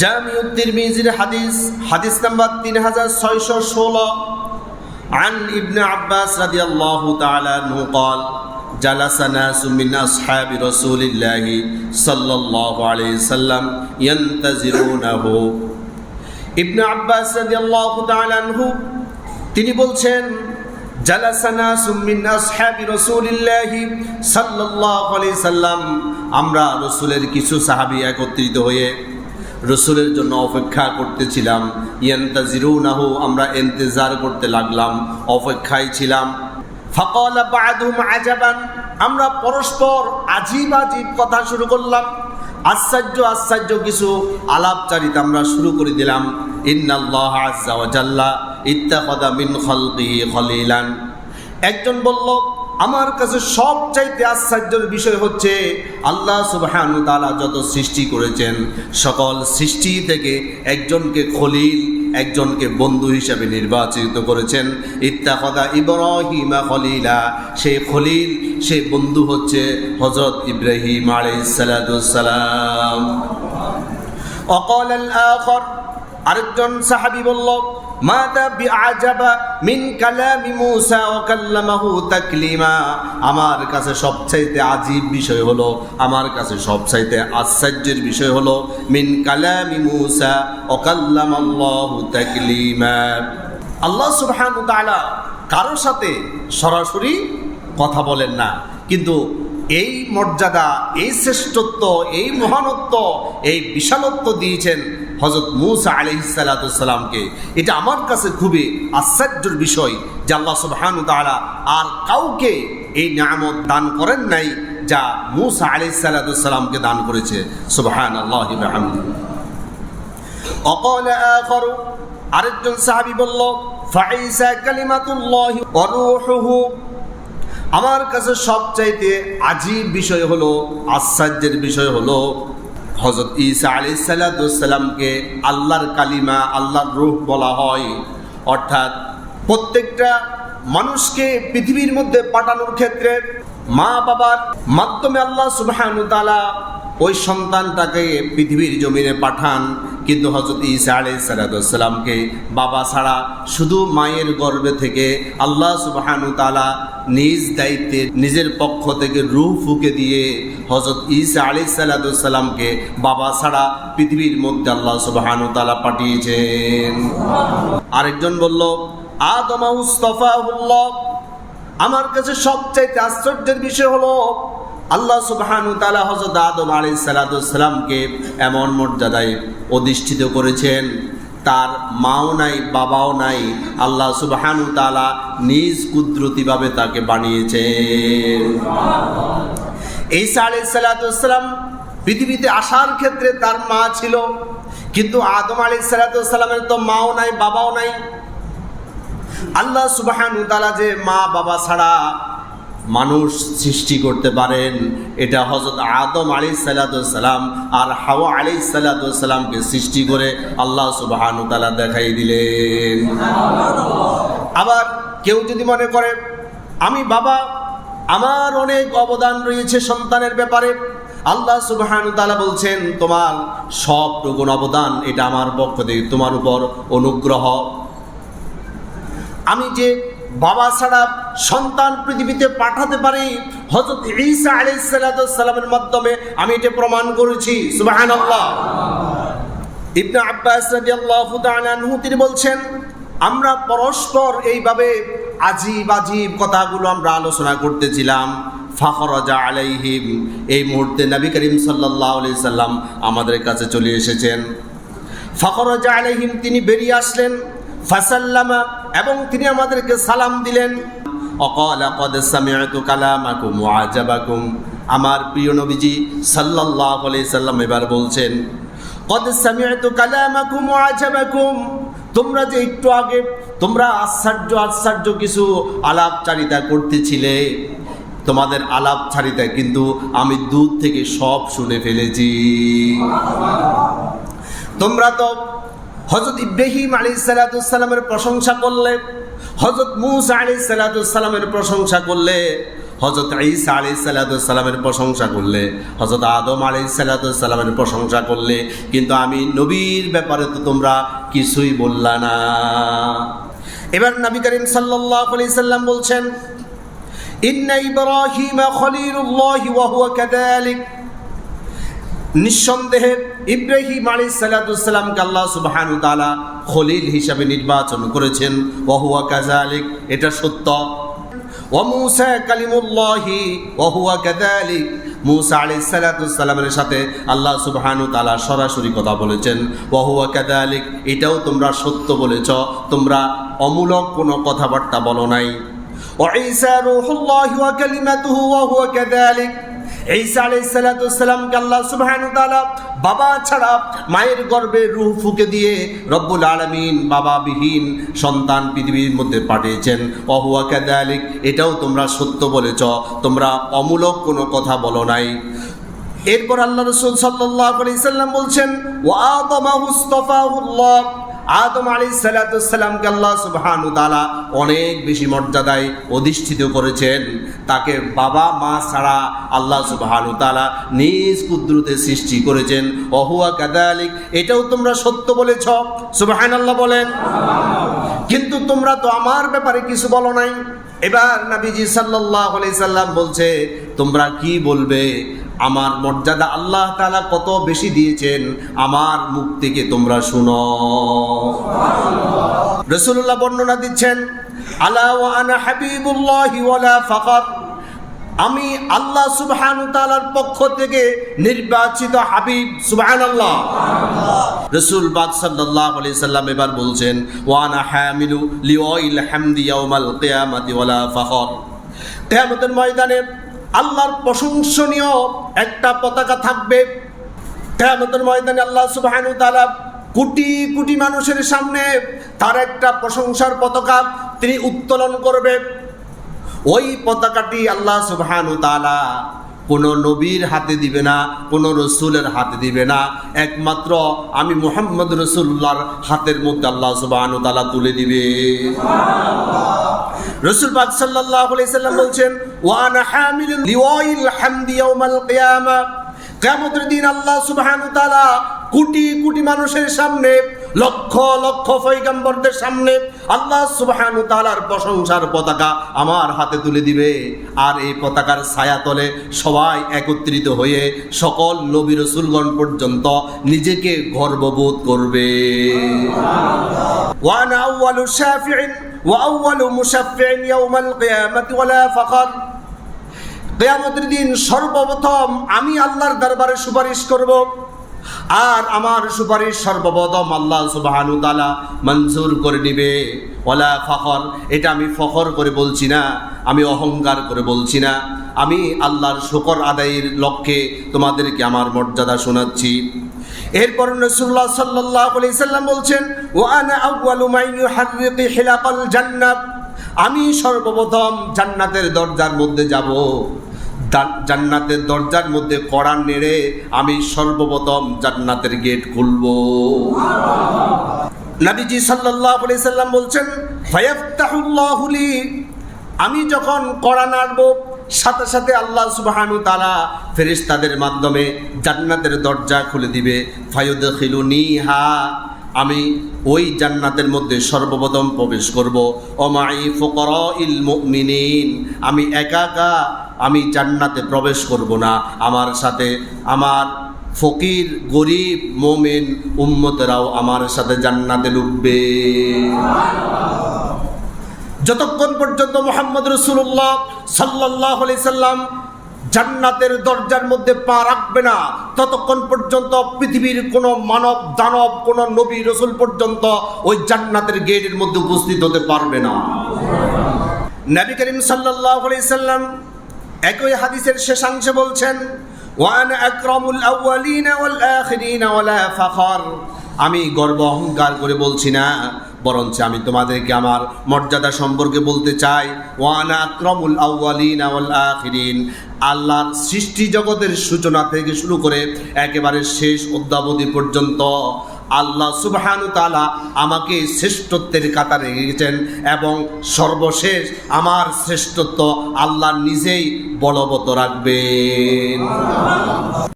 জামিউত তিরমিজির হাদিস হাদিস নাম্বার তিন হাজার ছয়শো ষোলো عن ابن عباس رضي الله تعالى عنه قال جلس ناس من أصحاب رسول الله صلى الله عليه وسلم ينتظرونه ইবনে আব্বাস রাদিয়াল্লাহু তাআলা আনহু তিনি বলছেন জালাসানা সুমিন আসহাবি রাসূলিল্লাহি সাল্লাল্লাহু আলাইহি সাল্লাম আমরা রসুলের কিছু সাহাবী একত্রিত হয়ে রসুলের জন্য অপেক্ষা করতেছিলাম। ইয়ান্তাজিরুনাহু, আমরা ইন্তজার করতে লাগলাম, অপেক্ষায় ছিলাম। ফাকালা বা'দুম আজাবান আমরা পরস্পর আজীব আজীব কথা শুরু করলাম। আশ্চর্য আশ্চর্য কিছু আলাপচারিতা আমরা শুরু করে দিলাম। ইন্নাল্লাহ আজ্জা ওয়া জাল্লা ইত্তাখাদা মিন খালকিহি খলিলান। একজন বলল আমার কাছে সবচাইতে আশ্চর্যের বিষয় হচ্ছে আল্লাহ সুবহানু তাআলা যত সৃষ্টি করেছেন, সকল সৃষ্টি থেকে একজনকে খলিল, একজনকে বন্ধু হিসাবে নির্বাচিত করেছেন। ইত্তাফাদা ইব্রাহিমা খলিলা, সে খলিল, সে বন্ধু হচ্ছে হজরত ইব্রাহিম আলাইসালাম অকল আখর, আরেকজন সাহাবি বলল আমার কাছে সবচাইতে আজীব বিষয় হলো, আমার কাছে সবচাইতে আশ্চর্যের বিষয় হলো, মিন কালামি মূসা ওয়া কাল্লামাল্লাহু তাকলিমা। আল্লাহ সুবহানাহু তাআলা কারোর সাথে সরাসরি কথা বলেন না, কিন্তু এই মর্যাদা, এই শ্রেষ্ঠত্ব, এই মহানত্ব, এই বিশালত্ব দিয়েছেন হজরত মুসা আলহিসাল্লামকে এটা আমার কাছে খুবই আশ্চর্যের বিষয় যে আল্লাহ সুবহানু তাআলা আর কাউকে এই নামত দান করেন নাই যা মুসা আলহিসাল্লামকে দান করেছে। সুবহান আল্লাহ অকল আরেকজন সাহাবি বলল, ফাইসা কালিমাতুল্লাহি রূহুহু আমার কাছে সবচাইতে আজীব বিষয় হলো, আশ্চর্যের বিষয় হলো হজরত ঈসা আলি সাল্লামকে আল্লাহর কালিমা, আল্লাহর রূহ বলা হয়। অর্থাৎ প্রত্যেকটা মানুষকে পৃথিবীর মধ্যে পাঠানোর ক্ষেত্রে মা বাবার মাধ্যমে আল্লাহ সুবহানু তাআলা ওই সন্তানটাকে পৃথিবীর জমিনে পাঠান। কিন্তু হজরত ঈসা আলাই সালাতামকে বাবা ছাড়া শুধু মায়ের গর্ভে থেকে আল্লাহ সুবাহানু তালা নিজ দায়িত্বে নিজের পক্ষ থেকে রুহ ফুকে দিয়ে হজরত ঈসা আলি সালাতামকে বাবা ছাড়া পৃথিবীর মধ্যে আল্লাহ সুবাহানু তালা পাঠিয়েছেন। আরেকজন বলল, আদমা উস্তফাহুল্লাহ আমার কাছে সবচাইতে আশ্চর্যের বিষয় হলো আল্লাহ সুবহানু তাআলা হযরত আদম আলাইহিস সালামকে এমন মর্যাদায় অধিষ্ঠিত করেছেন। তার মাও নাই, বাবাও নাই, আল্লাহ সুবহানু তাআলা নিজ কুদরতিভাবে তাকে বানিয়েছেন। ঈসা আলাইহিস সালাম পৃথিবীতে আসার ক্ষেত্রে তার মা ছিল, কিন্তু আদম আলী সালামের তো মাও নাই, বাবাও নাই। আল্লাহ সুবহানু তাআলা যে মা বাবা ছাড়া মানুষ সৃষ্টি করতে পারেন। এটা হজরত আদম আলী সালাম আর হাওয়া আলী সালামকে সৃষ্টি করে আল্লাহ সুবাহানু তালা দেখাই দিলেন। আবার কেউ যদি মনে করে, আমি বাবা, আমার অনেক অবদান রয়েছে সন্তানের ব্যাপারে। আল্লাহ সুবহানু তাআলা বলছেন, তোমার সবটুকু অবদান, এটা আমার পক্ষ থেকে তোমার উপর অনুগ্রহ। আমি যে বাবা ছাড়া সন্তান পৃথিবীতে পাঠাতে পারি। হজরত ঈসা আলাইসালামের মাধ্যমে আমি এটা প্রমাণ করেছি। সুবাহান আল্লাহ ইবনে আব্বাস আনহু, তিনি বলছেন, আমরা পরস্পর এইভাবে আজীব আজীব কথাগুলো আমরা আলোচনা করতেছিলাম। ফাখরাজা আলাইহিম, এই মুহূর্তে নবী করিম সাল্লাল্লাহু আলাইহি সাল্লাম আমাদের কাছে চলে এসেছেন। ফাখরাজা আলাইহিম, তিনি বেরিয়ে আসলেন। ফাসাল্লামা, এবং তিনি আমাদেরকে সালাম দিলেন। আমার প্রিয় নবীজি আলাইহি সাল্লাম এবার বলছেন তোমরা যে একটু আগে তোমরা আশ্চর্য আশ্চর্য কিছু আলাপচারিতা করতেছিলে। তোমাদের আলাপচারিতা কিন্তু আমি দূর থেকে সব শুনে ফেলেছি। তোমরা তো হজরত ইব্রাহিম আলী সালাতামের প্রশংসা করলে হজরত মুসা আলী সালাতামের প্রশংসা করলে হজরত ঈসা আলি সাল্লামের প্রশংসা করলে হজরত আদম আলি সাল্লামের প্রশংসা করলে, কিন্তু আমি নবীর ব্যাপারে তো তোমরা কিছুই বললা না। এবার নবী করিম সাল্লাল্লাহু আলাইহি সাল্লাম বলছেন, ইন্না ইব্রাহিম খলিলুল্লাহ ওয়া হুয়া কাযালিক। নিঃসন্দেহে ইব্রাহিম আলী সাল্লাতুসাল্লামকে আল্লাহ সুবাহানু তালা খলিল হিসাবে নির্বাচন করেছেন। ওহুয়া কাজা আলিক এটা সত্য। ও মুসা কালিমুল্লাহি ওহুয়া কাজা আলিক মুসা আলি সালাতামের সাথে আল্লাহ সুবাহানু তালা সরাসরি কথা বলেছেন। ওহুয়া কাদা আলিক এটাও তোমরা সত্য বলেছ, তোমরা অমূলক কোনো কথাবার্তা বলো নাই। ওয়াইসা রুহুল্লাহি ওয়া কালিমাতুহু, ওয়া হুয়া কাযালিক। ঈসা আলাইসালামকে আল্লাহ সুবহানাহু ওয়া তাআলা বাবা ছাড়া মায়ের গর্ভে রূহ ফুকে দিয়ে রব্বুল আলামিন বাবাবিহীন সন্তান পৃথিবীর মধ্যে পাঠিয়েছেন। অহুয়া কাদালিক এটাও তোমরা সত্য বলেছ, তোমরা অমূলক কোনো কথা বলো নাই। এরপর আল্লাহ রসুল সাল্লাল্লাহু আলাইহি সাল্লাম বলছেন, ওয়া আদমা আলী সালাতামকে আল্লাহ সুবহানু তালা অনেক বেশি মর্যাদায় অধিষ্ঠিত করেছেন। তাকে বাবা, মা ছাড়া আল্লাহ সুবহানু তালা নিজ কুদ্রুতে সৃষ্টি করেছেন। অহুয়া কাদালিক এটাও তোমরা সত্য বলেছ। সুবহান আল্লাহ বলেন কিন্তু তোমরা তো আমার ব্যাপারে কিছু বলো নাই। এবার নাবিজি সাল্লাহ সাল্লাম বলছে, তোমরা কি বলবে? আমার মর্যাদা আল্লাহ তালা কত বেশি দিয়েছেন? আমার মুখ থেকে তোমরা শুনো। রসুল্লাহ বর্ণনা দিচ্ছেন, আলা আনা হাবিবুল্লাহি ফাকাত আমি আল্লাহ সুবহান তালার পক্ষ থেকে নির্বাচিত হাবিব সুবহান আল্লাহ রসুল বাদ সাল্লাহ আলি সাল্লাম এবার বলছেন ওয়ানা হামিলু লিওয়াইল হামদি ইয়াউমাল কিয়ামাতি ওয়ালা ফাখর। কিয়ামতের ময়দানে আল্লাহর প্রশংসনীয় একটা পতাকা থাকবে। কেয়ামতের ময়দানে আল্লাহ সুবহানু তাআলা কোটি কোটি মানুষের সামনে তার একটা প্রশংসার পতাকা তিনি উত্তোলন করবে। ওই পতাকাটি আল্লাহ সুবহানু তাআলা কোনো নবীর হাতে দিবে না, কোনো রসুলের হাতে দিবে না। একমাত্র আমি মোহাম্মদ রসুল্লাহর হাতের মধ্যে আল্লাহ সুবহানু তালা তুলে দিবে। রসুল পাক আলাইহি সাল্লাম বলছেন ওয়ানা হামিলুল লিওয়াইল হামদি ইয়াউমাল কিয়ামা। কিয়ামতের দিন আল্লাহ সুবহানাহু তাআলা কোটি কোটি মানুষের সামনে লক্ষ লক্ষ পৈগম্বরদের সামনে আল্লাহ সুবাহানু তালার প্রশংসার পতাকা আমার হাতে তুলে দিবে। আর এই পতাকার ছায়া তলে সবাই একত্রিত হয়ে সকল নবী রসুলগণ পর্যন্ত নিজেকে গর্ববোধ করবে। ওয়ান আউয়ালু শাফিঈন ওয়া আউয়ালু মুশাফফিঈন ইয়াউমাল কিয়ামাতি ওয়ালা ফাখার। কেয়ামতের দিন সর্বপ্রথম আমি আল্লাহর দরবারে সুপারিশ করব। আর আমার সুপারিশ সর্বপ্রথম আল্লাহ সুবাহানু তালা মঞ্জুর করে নিবে ওলা ফখর, এটা আমি ফখর করে বলছি না, আমি অহংকার করে বলছি না। আমি আল্লাহর শুকর আদায়ের লক্ষ্যে তোমাদেরকে আমার মর্যাদা শোনাচ্ছি। এরপর রসুল্লাহ সাল্লাহ সাল্লাম বলছেন ও আনা ইউহাররিকি জান্নাত। আমি সর্বপ্রথম জান্নাতের দরজার মধ্যে যাব। জান্নাতের দরজার মধ্যে কড়া নেড়ে আমি সর্বপ্রথম জান্নাতের গেট খুলব। নবীজি আলাইহি সাল্লাম বলছেন ফায়াফতাহুল্লাহু লি। আমি যখন কড়া নাড়ব, সাথে সাথে আল্লাহ সুবাহানু তারা ফেরেশতাদের মাধ্যমে জান্নাতের দরজা খুলে দিবে। ফায়ুদ নিহা আমি ওই জান্নাতের মধ্যে সর্বপ্রথম প্রবেশ করব। অমাই ফকর ইল মুমিনিন, আমি একা একা আমি জান্নাতে প্রবেশ করব না। আমার সাথে আমার ফকির, গরিব, মোমেন উম্মতেরাও আমার সাথে জান্নাতে ডুববে যতক্ষণ পর্যন্ত মোহাম্মদ রসুল্লাহ সাল্লাহ সাল্লাম জান্নাতের দরজার মধ্যে পা রাখবে না, ততক্ষণ পর্যন্ত পৃথিবীর কোনো মানব, দানব, কোন নবী, রসুল পর্যন্ত ওই জান্নাতের গেটের মধ্যে উপস্থিত হতে পারবে না। নবী করিম সাল্লাহ সাল্লাম একই হাদিসের শেষাংশে বলছেন, ওয়ান আকরামুল আউয়ালিনা ওয়াল আখিরিনা ওয়ালা ফাখর। আমি গর্ব অহংকার করে বলছি না, বরঞ্চ আমি তোমাদেরকে আমার মর্যাদা সম্পর্কে বলতে চাই, ওয়ান আক্রমুল আউ্বালিন আউল আখিরিন। আল্লাহর সৃষ্টি জগতের সূচনা থেকে শুরু করে একেবারে শেষ অদ্যাবধি পর্যন্ত আল্লাহ সুবহানু তালা আমাকে শ্রেষ্ঠত্বের কাতারে রেখেছেন এবং সর্বশেষ আমার শ্রেষ্ঠত্ব আল্লাহ নিজেই বলবত রাখবেন।